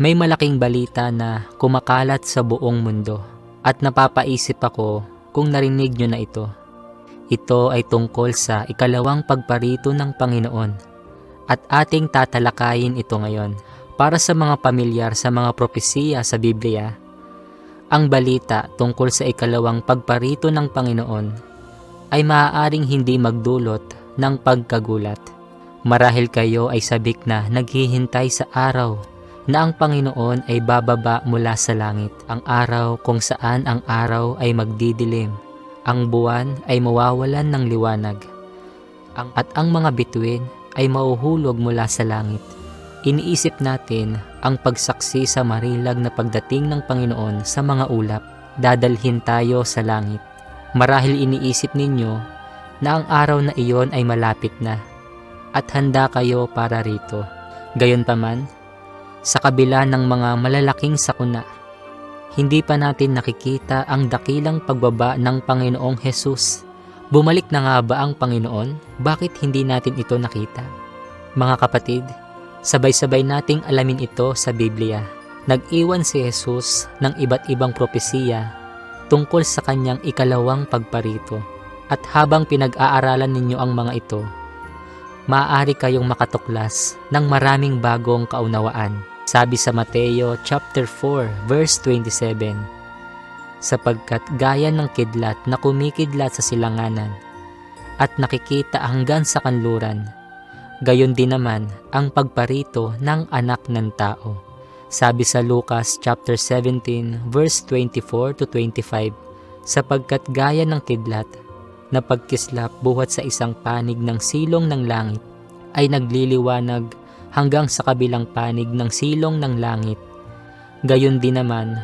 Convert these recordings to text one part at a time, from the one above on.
May malaking balita na kumakalat sa buong mundo at napapaisip ako kung narinig nyo na ito. Ito ay tungkol sa ikalawang pagparito ng Panginoon at ating tatalakayin ito ngayon. Para sa mga pamilyar sa mga propesiya sa Biblia, ang balita tungkol sa ikalawang pagparito ng Panginoon ay maaaring hindi magdulot ng pagkagulat. Marahil kayo ay sabik na naghihintay sa araw na ang Panginoon ay bababa mula sa langit, ang araw kung saan ang araw ay magdidilim, ang buwan ay mawawalan ng liwanag, ang, at ang mga bituin ay mauhulog mula sa langit. Iniisip natin ang pagsaksi sa marilag na pagdating ng Panginoon sa mga ulap, dadalhin tayo sa langit. Marahil iniisip ninyo na ang araw na iyon ay malapit na at handa kayo para rito. Gayunpaman, sa kabila ng mga malalaking sakuna, hindi pa natin nakikita ang dakilang pagbaba ng Panginoong Hesus. Bumalik na nga ba ang Panginoon? Bakit hindi natin ito nakita? Mga kapatid, sabay-sabay nating alamin ito sa Biblia. Nag-iwan si Jesus ng iba't ibang propesiya tungkol sa kanyang ikalawang pagparito. At habang pinag-aaralan ninyo ang mga ito, maaari kayong makatuklas ng maraming bagong kaunawaan. Sabi sa Mateo chapter 4 verse 27, sapagkat gaya ng kidlat na kumikidlat sa silanganan at nakikita hanggang sa kanluran, gayon din naman ang pagparito ng anak ng tao. Sabi sa Lucas chapter 17 verse 24 to 25, sapagkat gaya ng kidlat na pagkislap buhat sa isang panig ng silong ng langit ay nagliliwanag hanggang sa kabilang panig ng silong ng langit. Gayon din naman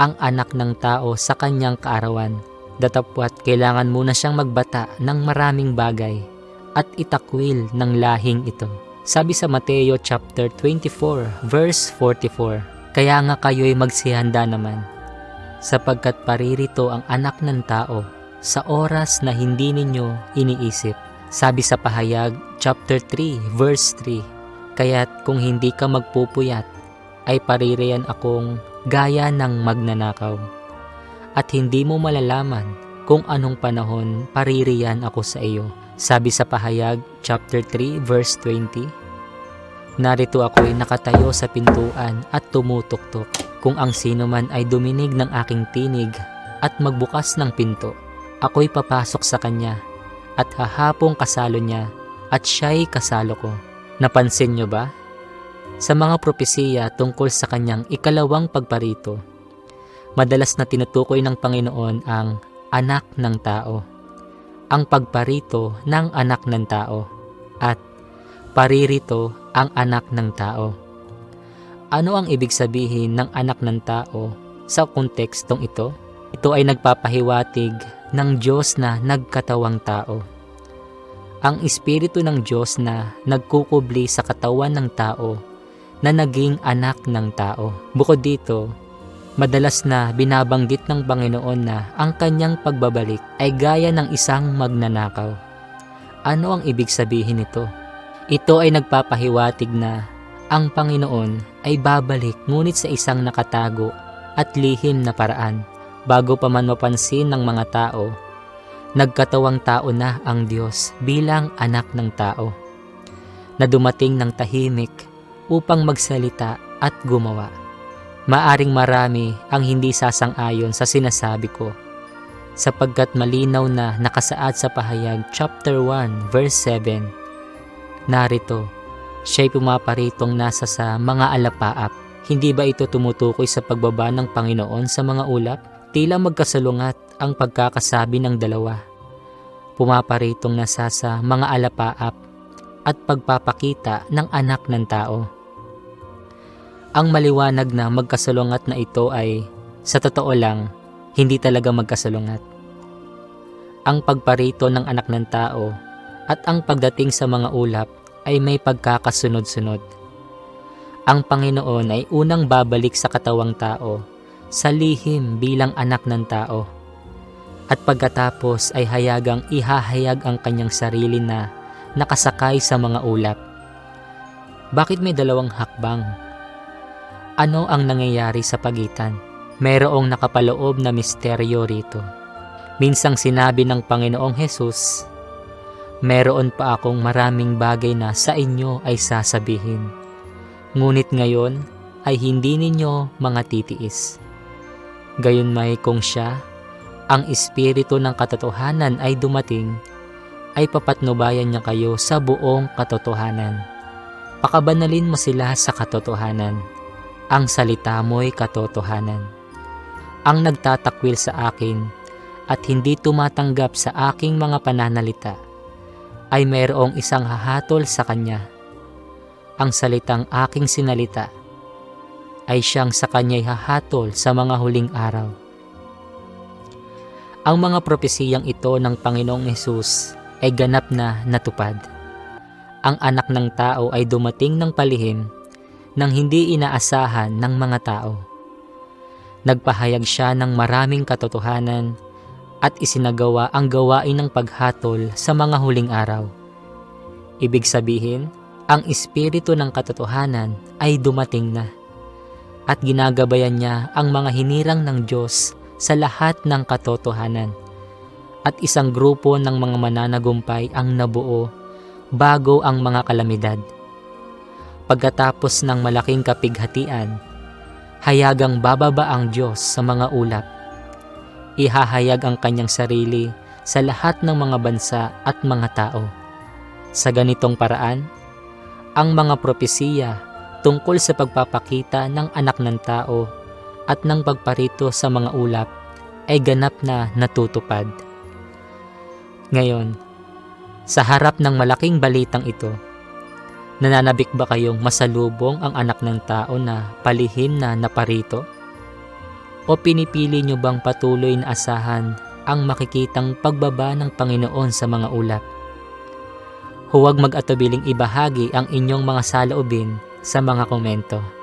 ang anak ng tao sa kanyang kaarawan. Datapwat kailangan muna siyang magbata ng maraming bagay at itakwil ng lahing ito. Sabi sa Mateo chapter 24 verse 44, Kaya nga kayo'y magsihanda naman, sapagkat paririto ang anak ng tao sa oras na hindi ninyo iniisip. Sabi sa pahayag chapter 3 verse 3, Kaya't kung hindi ka magpupuyat, ay paririyan akong gaya ng magnanakaw. At hindi mo malalaman kung anong panahon paririyan ako sa iyo. Sabi sa pahayag chapter 3 verse 20, Narito ako'y nakatayo sa pintuan at tumutuktok. Kung ang sino man ay duminig ng aking tinig at magbukas ng pinto, ako'y papasok sa kanya at hahapong kasalo niya at siya'y kasalo ko. Napansin niyo ba? Sa mga propesiya tungkol sa kanyang ikalawang pagparito, madalas na tinutukoy ng Panginoon ang anak ng tao, ang pagparito ng anak ng tao, at paririto ang anak ng tao. Ano ang ibig sabihin ng anak ng tao sa kontekstong ito? Ito ay nagpapahiwatig ng Diyos na nagkatawang tao. Ang Espiritu ng Diyos na nagkukubli sa katawan ng tao na naging anak ng tao. Bukod dito, madalas na binabanggit ng Panginoon na ang kanyang pagbabalik ay gaya ng isang magnanakaw. Ano ang ibig sabihin nito? Ito ay nagpapahiwatig na ang Panginoon ay babalik ngunit sa isang nakatago at lihim na paraan bago pa man mapansin ng mga tao, nagkatawang tao na ang Diyos bilang anak ng tao, na dumating ng tahimik upang magsalita at gumawa. Maaring marami ang hindi sasang-ayon sa sinasabi ko, sapagkat malinaw na nakasaad sa pahayag chapter 1 verse 7. Narito, siya'y pumaparitong nasa sa mga alapaap. Hindi ba ito tumutukoy sa pagbaba ng Panginoon sa mga ulap? Tila magkasalungat ang pagkakasabi ng dalawa. Pumaparitong nasa sa mga alapaap at pagpapakita ng anak ng tao. Ang maliwanag na magkasalungat na ito ay, sa totoo lang, hindi talaga magkasalungat. Ang pagparito ng anak ng tao at ang pagdating sa mga ulap ay may pagkakasunod-sunod. Ang Panginoon ay unang babalik sa katawang tao sa lihim bilang anak ng tao. At pagkatapos ay hayagang ihahayag ang kanyang sarili na nakasakay sa mga ulap. Bakit may dalawang hakbang? Ano ang nangyayari sa pagitan? Merong nakapaloob na misteryo rito. Minsang sinabi ng Panginoong Hesus, Meron pa akong maraming bagay na sa inyo ay sasabihin. Ngunit ngayon ay hindi ninyo mga titiis. Gayon may kung siya, ang espiritu ng katotohanan ay dumating, ay papatnubayan niya kayo sa buong katotohanan. Pakabanalin mo sila sa katotohanan. Ang salita mo'y katotohanan. Ang nagtatakwil sa akin at hindi tumatanggap sa aking mga pananalita ay mayroong isang hahatol sa kanya. Ang salitang aking sinalita ay siyang sa kanya'y hahatol sa mga huling araw. Ang mga propesiyang ito ng Panginoong Hesus ay ganap na natupad. Ang anak ng tao ay dumating ng palihim nang hindi inaasahan ng mga tao. Nagpahayag siya ng maraming katotohanan at isinagawa ang gawain ng paghatol sa mga huling araw. Ibig sabihin, ang espiritu ng katotohanan ay dumating na at ginagabayan niya ang mga hinirang ng Diyos sa lahat ng katotohanan. At isang grupo ng mga mananagumpay ang nabuo bago ang mga kalamidad. Pagkatapos ng malaking kapighatian, hayagang bababa ang Diyos sa mga ulap ihahayag ang kanyang sarili sa lahat ng mga bansa at mga tao. Sa ganitong paraan, ang mga propesiya tungkol sa pagpapakita ng anak ng tao at ng pagparito sa mga ulap ay ganap na natutupad. Ngayon, sa harap ng malaking balitang ito, nananabik ba kayong masalubong ang anak ng tao na palihim na naparito? O pinipili nyo bang patuloy na asahan ang makikitang pagbaba ng Panginoon sa mga ulap? Huwag mag-atubiling ibahagi ang inyong mga saloobin sa mga komento.